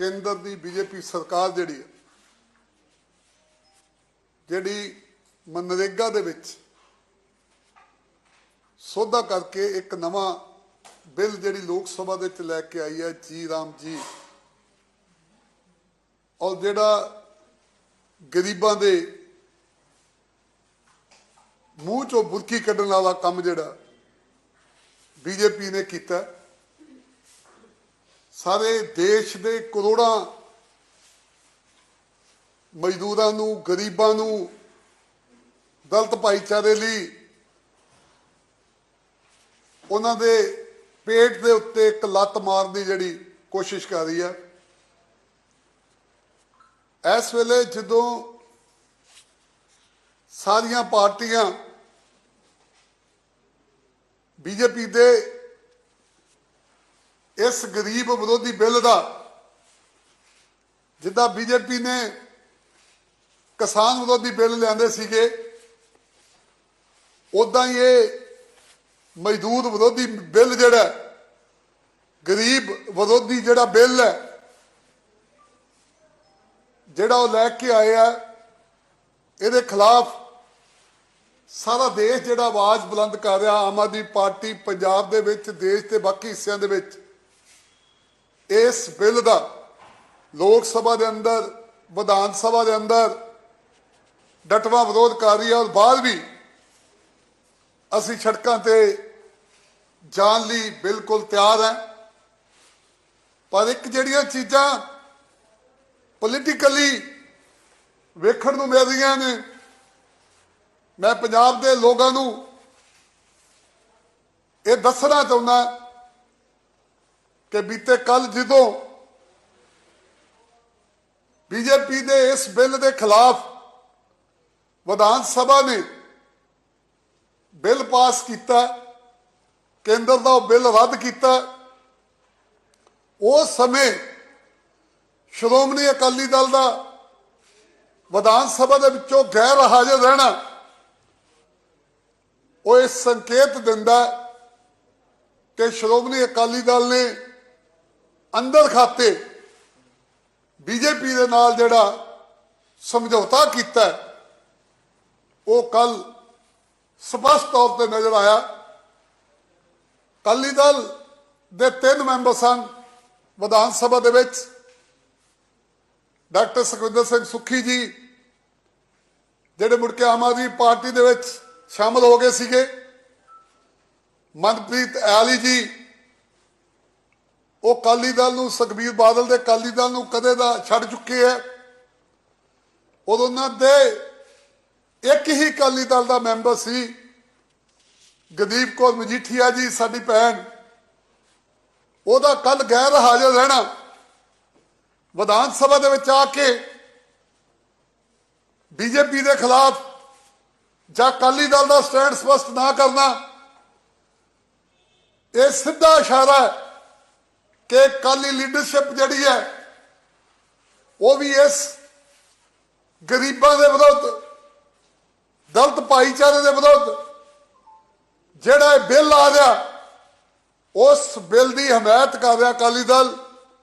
ਕੇਂਦਰ ਦੀ ਬੀਜੇਪੀ ਸਰਕਾਰ ਜਿਹੜੀ ਹੈ ਜਿਹੜੀ ਮਨਰੇਗਾ ਦੇ ਵਿੱਚ ਸੋਧਾ ਕਰਕੇ ਇੱਕ ਨਵਾਂ ਬਿੱਲ ਜਿਹੜੀ ਲੋਕ ਸਭਾ ਦੇ ਵਿੱਚ ਲੈ ਕੇ ਆਈ ਹੈ ਜੀ ਰਾਮ ਜੀ, ਔਰ ਜਿਹੜਾ ਗਰੀਬਾਂ ਦੇ ਮੂੰਹ ਚੋਂ ਬੁਰਕੀ ਕੱਢਣ ਵਾਲਾ ਕੰਮ ਜਿਹੜਾ ਬੀਜੇਪੀ ਨੇ ਕੀਤਾ ਸਾਰੇ ਦੇਸ਼ ਦੇ ਕਰੋੜਾਂ ਮਜ਼ਦੂਰਾਂ ਨੂੰ, ਗਰੀਬਾਂ ਨੂੰ ਦਲਤ ਭਾਈਚਾਰੇ ਲਈ ਉਹਨਾਂ ਦੇ ਪੇਟ ਦੇ ਉੱਤੇ ਇੱਕ ਲੱਤ ਮਾਰਨ ਦੀ ਜਿਹੜੀ ਕੋਸ਼ਿਸ਼ ਕਰ ਰਹੀ ਹੈ। ਇਸ ਵੇਲੇ ਜਦੋਂ ਸਾਰੀਆਂ ਪਾਰਟੀਆਂ ਬੀਜੇਪੀ ਦੇ ਇਸ ਗਰੀਬ ਵਿਰੋਧੀ ਬਿੱਲ ਦਾ, ਜਿੱਦਾਂ ਬੀਜੇਪੀ ਨੇ ਕਿਸਾਨ ਵਿਰੋਧੀ ਬਿੱਲ ਲਿਆਂਦੇ ਸੀਗੇ ਉਦਾਂ ਹੀ ਇਹ ਮਜ਼ਦੂਰ ਵਿਰੋਧੀ ਬਿੱਲ ਜਿਹੜਾ, ਗਰੀਬ ਵਿਰੋਧੀ ਜਿਹੜਾ ਬਿੱਲ ਹੈ, ਜਿਹੜਾ ਉਹ ਲੈ ਕੇ ਆਇਆ ਇਹਦੇ ਖਿਲਾਫ ਸਾਰਾ ਦੇਸ਼ ਜਿਹੜਾ ਆਵਾਜ਼ ਬੁਲੰਦ ਕਰ ਰਿਹਾ, ਆਮ ਆਦਮੀ ਪਾਰਟੀ ਪੰਜਾਬ ਦੇ ਵਿੱਚ, ਦੇਸ਼ ਦੇ ਬਾਕੀ ਹਿੱਸਿਆਂ ਦੇ ਵਿੱਚ। ਇਸ ਬਿੱਲ ਦਾ ਲੋਕ ਸਭਾ ਦੇ ਅੰਦਰ, ਵਿਧਾਨ ਸਭਾ ਦੇ ਅੰਦਰ ਡਟਵਾ ਵਿਰੋਧ ਕਰ ਰਹੀ ਹੈ ਔਰ ਬਾਅਦ ਵੀ ਅਸੀਂ ਸੜਕਾਂ ਤੇ ਜਾਣ ਲਈ ਬਿਲਕੁਲ ਤਿਆਰ ਹਾਂ। ਪਰ ਇੱਕ ਜਿਹੜੀਆਂ ਚੀਜ਼ਾਂ ਪੋਲੀਟੀਕਲੀ ਵੇਖਣ ਨੂੰ ਮਿਲ ਰਹੀਆਂ ਨੇ, ਮੈਂ ਪੰਜਾਬ ਦੇ ਲੋਕਾਂ ਨੂੰ ਇਹ ਦੱਸਣਾ ਚਾਹੁੰਦਾ ਕਿ ਬੀਤੇ ਕੱਲ ਜਦੋਂ ਬੀਜੇਪੀ ਦੇ ਇਸ ਬਿੱਲ ਦੇ ਖਿਲਾਫ ਵਿਧਾਨ ਸਭਾ ਨੇ ਬਿੱਲ ਪਾਸ ਕੀਤਾ, ਕੇਂਦਰ ਦਾ ਉਹ ਬਿੱਲ ਰੱਦ ਕੀਤਾ, ਉਸ ਸਮੇਂ ਸ਼੍ਰੋਮਣੀ ਅਕਾਲੀ ਦਲ ਦਾ ਵਿਧਾਨ ਸਭਾ ਦੇ ਵਿੱਚੋਂ ਗੈਰ ਹਾਜ਼ਰ ਰਹਿਣਾ ਉਹ ਇਹ ਸੰਕੇਤ ਦਿੰਦਾ ਕਿ ਸ਼੍ਰੋਮਣੀ ਅਕਾਲੀ ਦਲ ਨੇ ਅੰਦਰ ਖਾਤੇ ਬੀਜੇਪੀ ਦੇ ਨਾਲ ਜਿਹੜਾ ਸਮਝੌਤਾ ਕੀਤਾ ਉਹ ਕੱਲ ਸਪਸ਼ਟ ਤੌਰ ਤੇ ਨਜ਼ਰ ਆਇਆ। ਅਕਾਲੀ ਦਲ ਦੇ ਤਿੰਨ ਮੈਂਬਰ ਸਨ ਵਿਧਾਨ ਸਭਾ ਦੇ ਵਿੱਚ। ਡਾਕਟਰ ਸੁਖਵਿੰਦਰ ਸਿੰਘ ਸੁੱਖੀ ਜੀ, ਜਿਹੜੇ ਮੁੜ ਕੇ ਆਮ ਆਦਮੀ ਪਾਰਟੀ ਦੇ ਵਿੱਚ ਸ਼ਾਮਲ ਹੋ ਗਏ ਸੀਗੇ। ਮਨਪ੍ਰੀਤ ਐਲੀ ਜੀ ਉਹ ਕਾਲੀ ਦਲ ਨੂੰ, ਸੁਖਬੀਰ ਬਾਦਲ ਦੇ ਕਾਲੀ ਦਲ ਨੂੰ ਕਦੇ ਦਾ ਛੱਡ ਚੁੱਕੇ ਹੈ ਔਰ ਉਹਨਾਂ ਦੇ ਇੱਕ ਹੀ ਕਾਲੀ ਦਲ ਦਾ ਮੈਂਬਰ ਸੀ ਗਦੀਪ ਕੌਰ ਮਜੀਠੀਆ ਜੀ, ਸਾਡੀ ਭੈਣ। ਉਹਦਾ ਕੱਲ ਗੈਰ ਹਾਜ਼ਰ ਰਹਿਣਾ। ਵਿਧਾਨ ਸਭਾ ਦੇ ਵਿੱਚ ਆ ਕੇ ਬੀਜੇਪੀ ਦੇ ਖਿਲਾਫ ਜਾਂ ਅਕਾਲੀ ਦਲ ਦਾ ਸਟੈਂਡ ਸਪਸ਼ਟ ਨਾ ਕਰਨਾ, ਇਹ ਸਿੱਧਾ ਇਸ਼ਾਰਾ ਹੈ। ਕਿ ਅਕਾਲੀ ਲੀਡਰਸ਼ਿਪ ਜਿਹੜੀ ਹੈ, ਉਹ ਵੀ ਇਸ ਗਰੀਬਾਂ ਦੇ ਵਿਰੁੱਧ, ਦਲਤ ਭਾਈਚਾਰੇ ਦੇ ਵਿਰੁੱਧ ਜਿਹੜਾ ਇਹ ਬਿੱਲ ਆ ਰਿਹਾ, ਉਸ ਬਿੱਲ ਦੀ ਹਮਾਇਤ ਕਰ ਰਿਹਾ ਅਕਾਲੀ ਦਲ।